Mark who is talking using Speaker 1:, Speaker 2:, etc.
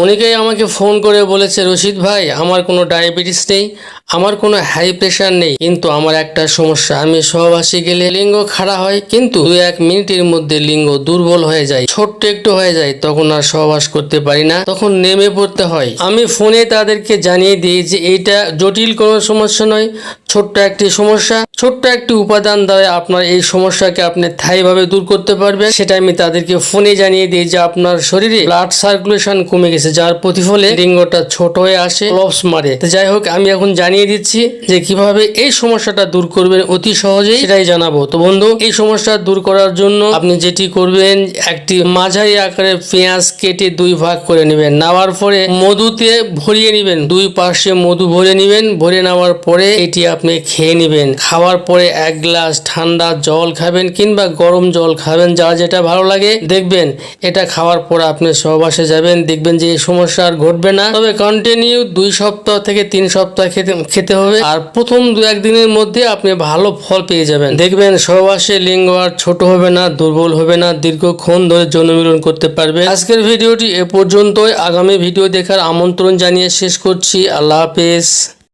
Speaker 1: অনেকেই আমাকে ফোন করে বলেছে, রশিদ ভাই, আমার কোনো ডায়াবেটিস নেই, আমার কোনো হাই প্রেশার নেই, কিন্তু আমার একটা সমস্যা। আমি সহবাসী গেলে লিঙ্গ খাড়া হয়, কিন্তু দু এক মিনিটের মধ্যে লিঙ্গ দুর্বল হয়ে যায়, ছোট্ট একটু হয়ে যায়, তখন আর সহবাস করতে পারি না, তখন নেমে পড়তে হয়। আমি ফোনে তাদেরকে জানিয়ে দিই যে, এইটা জটিল কোনো সমস্যা নয়, ছোট্ট একটি সমস্যা। ছোট্ট একটি উপাদান দ্বারা আপনার এই সমস্যাকে আপনি স্থায়ীভাবে দূর করতে পারবেন। সেটা আমি তাদেরকে ফোনে জানিয়ে দিই যে, আপনার শরীরে ব্লাড সার্কুলেশন কমে গেছে। যার প্রতিফলে লিঙ্গটা ছোট হয়ে আসে লপস মারে। যাই হোক, আমি এখন জানিয়ে দিচ্ছি যে কীভাবে এই সমস্যাটা দূর করবেন অতি সহজেই সেটাই জানাব। তো বন্ধু, এই সমস্যা দূর করার জন্য আপনি যেটি করবেন, একটি মাঝারি আকারে পেঁয়াজ কেটে দুই ভাগ করে নেবেন। নেওয়ার পরে মধুতে ভরিয়ে নেবেন। দুই পাশে মধু ভরে নেবেন। ভরে নেওয়ার পরে এটি আপনি খেয়ে নেবেন। খাওয়ার পরে এক গ্লাস ঠান্ডা জল খাবেন কিংবা গরম জল খাবেন যার যেটা ভালো লাগে। দেখবেন, এটা খাওয়ার পর আপনি সহবাসে যাবেন। দেখবেন যে এই সমস্যা আর ঘটবে না। তবে কন্টিনিউ দুই সপ্তাহ থেকে তিন সপ্তাহ খেতে খেতে হবে। আর প্রথম দু একদিনের মধ্যে আপনি ভালো ফল পেয়ে যাবেন। দেখবেন সহবাসে লিঙ্গ আর ছোট হবে না, দুর্বল হবে না, দীর্ঘক্ষণ ধরে জনমিলন করতে পারবে। আজকের ভিডিওটি এ পর্যন্তই। আগামী ভিডিও দেখার আমন্ত্রণ জানিয়ে শেষ করছি। আল্লাহ হাফেজ।